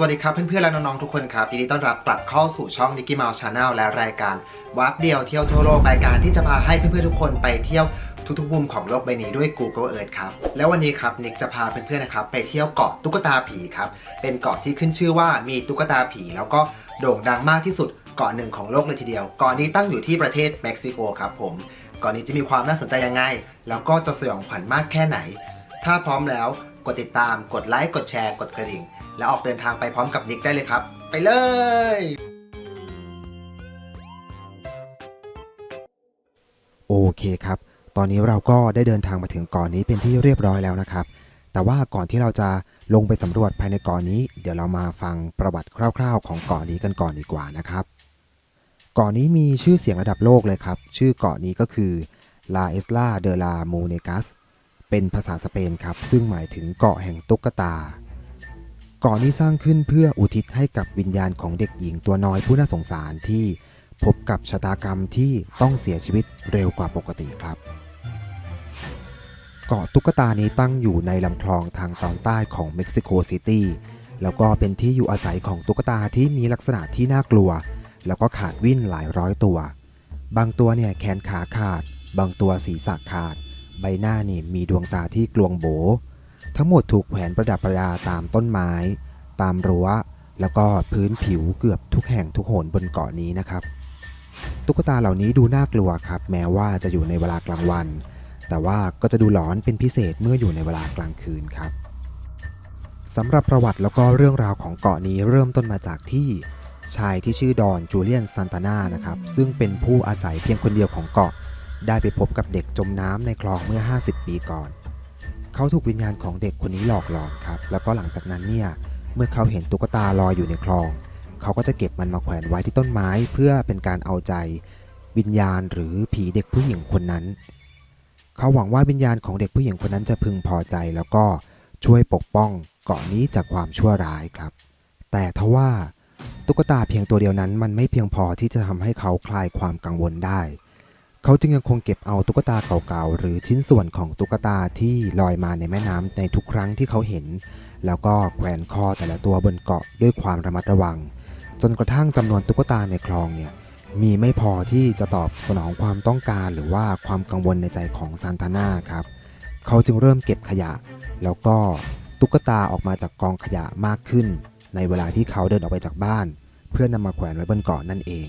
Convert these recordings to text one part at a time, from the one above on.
สวัสดีครับเพื่อนๆและน้องๆทุกคนครับยินดีต้อนรับกลับเข้าสู่ช่อง Nicky Mouse Channel และรายการวับเดียวเที่ยวทั่วโลกรายการที่จะพาให้เพื่อนๆทุกคนไปเที่ยวทุกๆมุมของโลกใบนี้ด้วย Google Earth ครับ แล้ววันนี้ครับนิกจะพาเพื่อนๆนะครับไปเที่ยวเกาะตุ๊กตาผีครับเป็นเกาะที่ขึ้นชื่อว่ามีตุ๊กตาผี แล้วก็โด่งดังมากที่สุดเกาะหนึ่งของโลกเลยทีเดียวเกาะนี้ตั้งอยู่ที่ประเทศเม็กซิโกครับผมเกาะนี้จะมีความน่าสนใจยังไง แล้วก็จะสยองขวัญมากแค่ไหน ถ้าพร้อมแล้ว กดติดตาม กดไลค์ กดแชร์ กดกระดิ่ง แล้วออกเดินทางไปพร้อมกับนิกได้เลยครับ ไปเลยโอเคครับ ตอนนี้เราก็ได้เดินทางมาถึงเกาะนนี้เป็นที่เรียบร้อยแล้วนะครับ แต่ว่าก่อนที่เราจะลงไปสำรวจภายในเกาะนนี้ เดี๋ยวเรามาฟังประวัติคร่าวๆ ของเกาะนนี้กันก่อนดีกว่านะครับ เกาะนนี้มีชื่อเสียงระดับโลกเลยครับ ชื่อเกาะนี้ก็คือ La Isla de la Munegas เเป็นภาษาสเปนครับ ซึ่งหมายถึงเกาะแห่งตุ๊กตา เกาะนี้สร้างขึ้นเพื่ออุทิศให้กับวิญญาณของเด็กหญิงตัวน้อยผู้น่าสงสารที่พบกับชะตากรรมที่ต้องเสียชีวิตเร็วกว่าปกติครับ เกาะตุ๊กตานี้ตั้งอยู่ในลำคลองทางตอนใต้ของเม็กซิโกซิตี้แล้วก็เป็นที่อยู่อาศัยของตุ๊กตาที่มีลักษณะที่น่ากลัว แล้วก็ขาดวิ่นหลายร้อยตัว บางตัวเนี่ยแขนขาขาด บางตัวศีรษะขาด ใบหน้านี่มีดวงตาที่กลวงโบ ทั้งหมดถูกแขวนประดับประดาตามต้นไม้ ตามรั้ว แล้วก็พื้นผิวเกือบทุกแห่งทุกโหนบนเกาะนี้นะครับ ตุ๊กตาเหล่านี้ดูน่ากลัวครับ แม้ว่าจะอยู่ในเวลากลางวัน แต่ว่าก็จะดูหลอนเป็นพิเศษเมื่ออยู่ในเวลากลางคืนครับสำหรับประวัติแล้วก็เรื่องราวของเกาะนี้เริ่มต้นมาจากที่ชายที่ชื่อดอนจูเลียนซันตานานะครับซึ่งเป็นผู้อาศัยเพียงคนเดียวของเกาะ ได้ไปพบกับเด็กจมน้ำในคลองเมื่อ 50 ปีก่อน เขาถูกวิญญาณของเด็กคนนี้หลอกหลอนครับ แล้วก็หลังจากนั้นเนี่ย เมื่อเขาเห็นตุ๊กตาลอยอยู่ในคลอง เขาก็จะเก็บมันมาแขวนไว้ที่ต้นไม้เพื่อเป็นการเอาใจ วิญญาณหรือผีเด็กผู้หญิงคนนั้น เขาหวังว่าวิญญาณของเด็กผู้หญิงคนนั้นจะพึงพอใจแล้วก็ช่วยปกป้องเกาะนี้จากความชั่วร้ายครับ แต่ทว่าตุ๊กตาเพียงตัวเดียวนั้นมันไม่เพียงพอที่จะทำให้เขาคลายความกังวลได้ เขาจึงยังคงเก็บเอาตุ๊กตาเก่าๆ หรือชิ้นส่วนของตุ๊กตาที่ลอยมาในแม่น้ำในทุกครั้งที่เขาเห็น แล้วก็แขวนคอแต่ละตัวบนเกาะด้วยความระมัดระวัง จนกระทั่งจำนวนตุ๊กตาในคลองเนี่ยมีไม่พอที่จะตอบสนองความต้องการหรือว่าความกังวลในใจของซานตาน่าครับ เขาจึงเริ่มเก็บขยะ แล้วก็ตุ๊กตาออกมาจากกองขยะมากขึ้น ในเวลาที่เขาเดินออกไปจากบ้าน เพื่อนำมาแขวนไว้บนเกาะนั่นเอง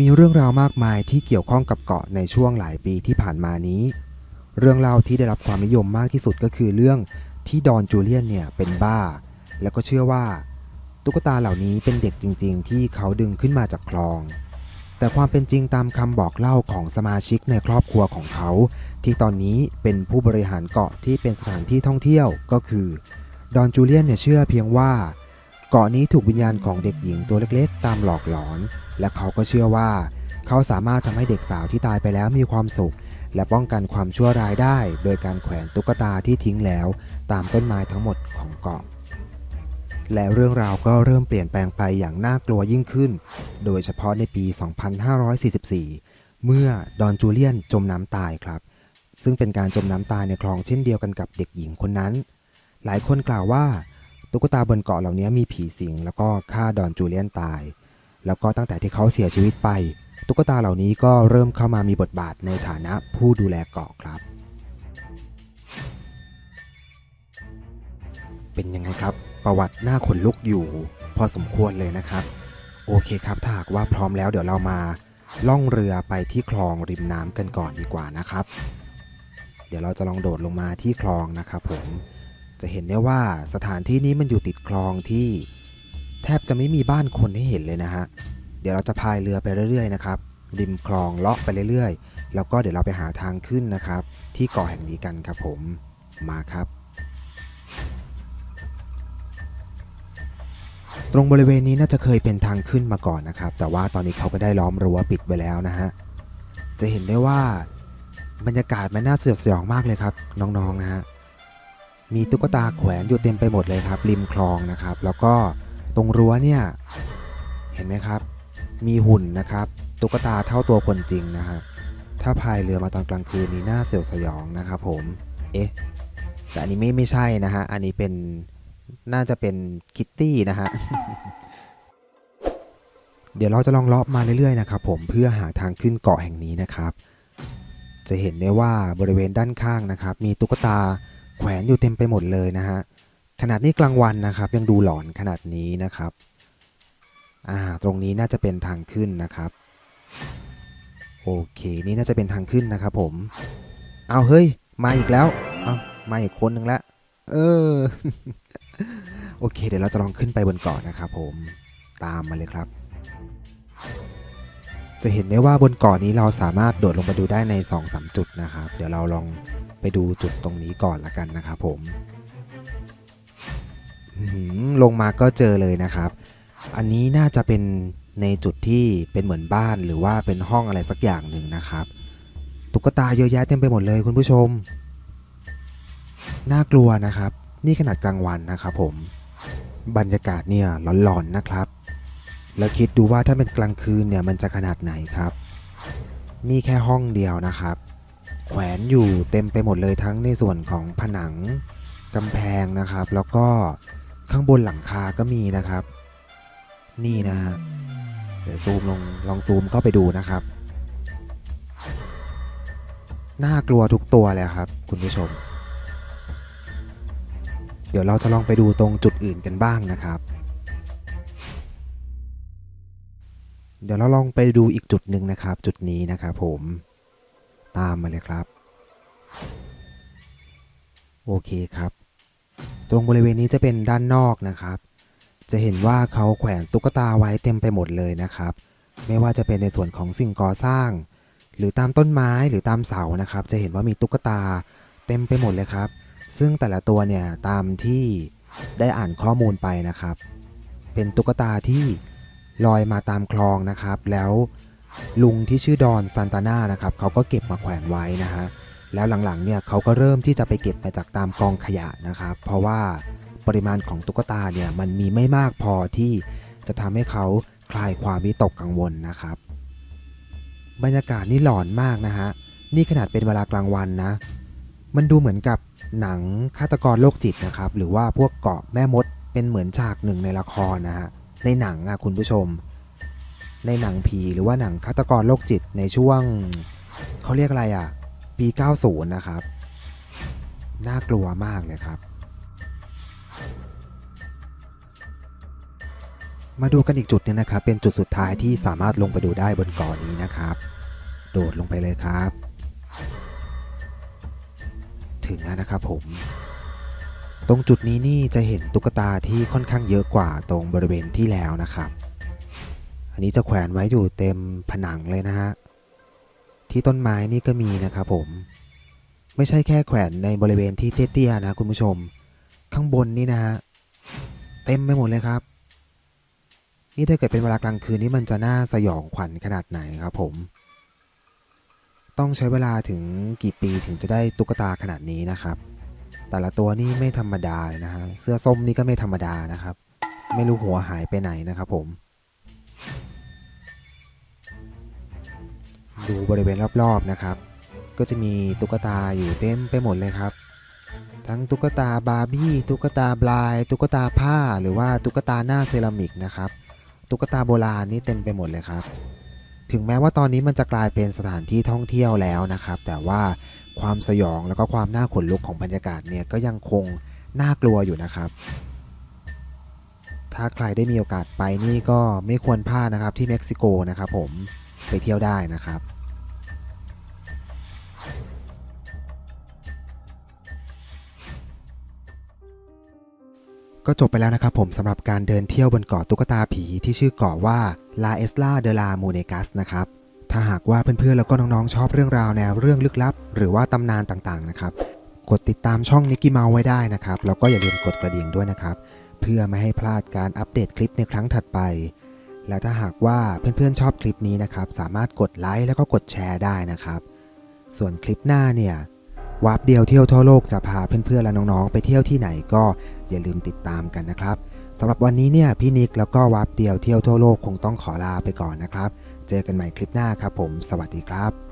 มีเรื่องราวมากมายที่เกี่ยวข้องกับเกาะในช่วงหลายปีที่ผ่านมานี้ เรื่องเล่าที่ได้รับความนิยมมากที่สุดก็คือเรื่องที่ดอนจูเลียนเนี่ยเป็นบ้า แล้วก็เชื่อว่า ตุ๊กตาเหล่านี้เป็นเด็กจริง ๆ ที่เขาดึงขึ้นมาจากคลอง แต่ความเป็นจริงตามคำบอกเล่าของสมาชิกในครอบครัวของเขา ที่ตอนนี้เป็นผู้บริหารเกาะที่เป็นสถานที่ท่องเที่ยวก็คือดอนจูเลียนเนี่ยเชื่อเพียงว่า เกาะนี้ถูกวิญญาณของเด็กหญิงตัวเล็กๆ ตามหลอกหลอน และเขาก็เชื่อว่า เขาสามารถทำให้เด็กสาวที่ตายไปแล้วมีความสุข และป้องกันความชั่วร้ายได้ โดยการแขวนตุ๊กตาที่ทิ้งแล้ว ตามต้นไม้ทั้งหมดของเกาะและเรื่องราวก็เริ่มเปลี่ยนแปลงไปอย่างน่ากลัวยิ่งขึ้น โดยเฉพาะในปี 2544 เมื่อดอนจูเลียนจมน้ำตายครับ ซึ่งเป็นการจมน้ำตายในคลองเช่นเดียวกันกับเด็กหญิงคนนั้น หลายคนกล่าวว่า ตุ๊กตาบนเกาะเหล่านี้มีผีสิงแล้วก็ฆ่าดอนจูเลียนตาย แล้วก็ตั้งแต่ที่เขาเสียชีวิตไป ตุ๊กตาเหล่านี้ก็เริ่มเข้ามามีบทบาทในฐานะผู้ดูแลเกาะครับ เป็นยังไงครับ ประวัติหน้าขนลุกอยู่ พอสมควรเลยนะครับ โอเคครับถ้าหากว่าพร้อมแล้วเดี๋ยวเรามาล่องเรือไปที่คลองริมน้ำกันก่อนดีกว่านะครับ เดี๋ยวเราจะลองโดดลงมาที่คลองนะครับผมจะเห็นได้ว่าสถานที่นี้มันอยู่ติดคลองที่ แทบจะไม่มีบ้านคนให้เห็นเลยนะฮะ เดี๋ยวเราจะพายเรือไปเรื่อยๆนะครับ ริมคลองเลาะไปเรื่อยๆ แล้วก็เดี๋ยวเราไปหาทางขึ้นนะครับ ที่เกาะแห่งนี้กันครับผม มาครับ ตรงบริเวณนี้น่าจะเคยเป็นทางขึ้นมาก่อนนะครับ แต่ว่าตอนนี้เขาก็ได้ล้อมรั้วปิดไว้แล้วนะฮะ จะเห็นได้ว่าบรรยากาศมันน่าสยดสยองมากเลยครับ น้องๆนะฮะ มีตุ๊กตาแขวนอยู่เต็มไปหมดเลยครับ ริมคลองนะครับ แล้วก็ ตรงรั้วเนี่ย เห็นไหมครับ มีหุ่นนะครับ ตุ๊กตาเท่าตัวคนจริงนะฮะถ้าพายเรือมาตอนกลางคืนนี้น่าเสียวสยองนะครับผม เอ๊ะ แต่อันนี้ไม่ไม่ใช่นะฮะ อันนี้เป็นน่าจะเป็นคิตตี้นะฮะ เดี๋ยวเราจะลองเลาะมาเรื่อยๆนะครับผม เพื่อหาทางขึ้นเกาะแห่งนี้นะครับ จะเห็นได้ว่าบริเวณด้านข้างนะครับ มีตุ๊กตาแขวนอยู่เต็มไปหมดเลยนะฮะ ขนาดนี้กลางวันนะครับ ยังดูหลอนขนาดนี้นะครับอ่าตรงนี้น่าจะเป็นทางขึ้นนะครับ โอเค นี่น่าจะเป็นทางขึ้นนะครับ ผม เอาเฮ้ย มาอีกแล้วเอามาอีกคนหนึ่งละ เออ โอเค เดี๋ยวเราจะลองขึ้นไปบนเกาะนะครับ ผม ตามมาเลยครับ จะเห็นได้ว่าบนเกาะนี้เราสามารถโดดลงไปดูได้ใน2-3จุดนะครับ เดี๋ยวเราลองไปดูจุดตรงนี้ก่อนละกันนะครับ ผม ลงมาก็เจอเลยนะครับ อันนี้น่าจะเป็นในจุดที่เป็นเหมือนบ้านหรือว่าเป็นห้องอะไรสักอย่างหนึ่งนะครับ ตุ๊กตาเยอะแยะเต็มไปหมดเลยคุณผู้ชม น่ากลัวนะครับ นี่ขนาดกลางวันนะครับผม บรรยากาศเนี่ยหลอนๆนะครับ แล้วคิดดูว่าถ้าเป็นกลางคืนเนี่ยมันจะขนาดไหนครับ นี่แค่ห้องเดียวนะครับ แขวนอยู่เต็มไปหมดเลยทั้งในส่วนของผนังกำแพงนะครับ แล้วก็ ข้างบนหลังคาก็มีนะครับ นี่นะฮะเดี๋ยวซูมลองลองซูมเข้าไปดูนะครับ น่ากลัวทุกตัวเลยครับ คุณผู้ชม เดี๋ยวเราจะลองไปดูตรงจุดอื่นกันบ้างนะครับ เดี๋ยวเราลองไปดูอีกจุดหนึ่งนะครับ จุดนี้นะครับผมตามมาเลยครับ โอเคครับ ตรงบริเวณนี้จะเป็นด้านนอกนะครับ จะเห็นว่าเขาแขวนตุ๊กตาไว้เต็มไปหมดเลยนะครับ ไม่ว่าจะเป็นในส่วนของสิ่งก่อสร้าง หรือตามต้นไม้หรือตามเสานะครับ จะเห็นว่ามีตุ๊กตาเต็มไปหมดเลยครับ ซึ่งแต่ละตัวเนี่ยตามที่ได้อ่านข้อมูลไปนะครับ เป็นตุ๊กตาที่ลอยมาตามคลองนะครับ แล้วลุงที่ชื่อดอนซานตาน่านะครับเขาก็เก็บมาแขวนไว้นะฮะ แล้วหลังๆเนี่ยเขาก็เริ่มที่จะไปเก็บมาจากตามกองขยะนะครับ เพราะว่าปริมาณของตุ๊กตาเนี่ยมันมีไม่มากพอที่จะทำให้เขาคลายความวิตกกังวลนะครับ บรรยากาศนี่หลอนมากนะฮะนี่ขนาดเป็นเวลากลางวันนะ มันดูเหมือนกับหนังฆาตกรโรคจิตนะครับ หรือว่าพวกเกาะแม่มดเป็นเหมือนฉากหนึ่งในละครนะฮะในหนังอะคุณผู้ชม ในหนังผีหรือว่าหนังฆาตกรโรคจิตในช่วงเขาเรียกอะไรอะ ปี 90 นะครับ น่ากลัวมากเลยครับ มาดูกันอีกจุดหนึงนะครับ เป็นจุดสุดท้ายที่สามารถลงไปดูได้บนเกาะนี้นะครับ โดดลงไปเลยครับ ถึงแล้วนะครับผม ตรงจุดนี้นี่จะเห็นตุ๊กตาที่ค่อนข้างเยอะกว่าตรงบริเวณที่แล้วนะครับ อันนี้จะแขวนไว้อยู่เต็มผนังเลยนะฮะ ที่ต้นไม้นี่ก็มีนะครับผม ไม่ใช่แค่แขวนในบริเวณที่เตี้ยๆนะคุณผู้ชม ข้างบนนี่นะฮะเต็มไปหมดเลยครับ นี่ถ้าเกิดเป็นเวลากลางคืนนี่มันจะน่าสยองขวัญขนาดไหนครับผม ต้องใช้เวลาถึงกี่ปีถึงจะได้ตุ๊กตาขนาดนี้นะครับ แต่ละตัวนี่ไม่ธรรมดาเลยนะฮะเสื้อส้มนี่ก็ไม่ธรรมดานะครับ ไม่รู้หัวหายไปไหนนะครับผม ดูบริเวณรอบๆนะครับ ก็จะมีตุ๊กตาอยู่เต็มไปหมดเลยครับ ทั้งตุ๊กตาบาร์บี้ตุ๊กตาบลาย ตุ๊กตาผ้าหรือว่าตุ๊กตาหน้าเซรามิกนะครับ ตุ๊กตาโบราณนี่เต็มไปหมดเลยครับ ถึงแม้ว่าตอนนี้มันจะกลายเป็นสถานที่ท่องเที่ยวแล้วนะครับ แต่ว่าความสยองแล้วก็ความน่าขนลุกของบรรยากาศเนี่ยก็ยังคงน่ากลัวอยู่นะครับ ถ้าใครได้มีโอกาสไปนี่ก็ไม่ควรพลาดนะครับที่เม็กซิโกนะครับผมไปเที่ยวได้นะครับ ก็จบไปแล้วนะครับผมสำหรับการเดินเที่ยวบนเกาะตุ๊กตาผีที่ชื่อเกาะว่า La Isla de la Munegas นะครับถ้าหากว่าเพื่อนๆแล้วก็น้องๆชอบเรื่องราวแนวเรื่องลึกลับ หรือว่าตำนานต่างๆนะครับกดติดตามช่องนิกกี้เมาไว้ได้นะครับแล้วก็อย่าลืมกดกระดิ่งด้วยนะครับ เพื่อไม่ให้พลาดการอัปเดตคลิปในครั้งถัดไป และถ้าหากว่าเพื่อนๆชอบคลิปนี้นะครับ สามารถกดไลค์แล้วก็กดแชร์ได้นะครับ ส่วนคลิปหน้าเนี่ย วาร์ปเดียวเที่ยวทั่วโลกจะพาเพื่อนๆและน้องๆ ไปเที่ยวที่ไหนก็อย่าลืมติดตามกันนะครับสำหรับวันนี้เนี่ยพี่นิกแล้วก็วาร์ปเดียวเที่ยวทั่วโลกคงต้องขอลาไปก่อนนะครับ เจอกันใหม่คลิปหน้าครับผม สวัสดีครับ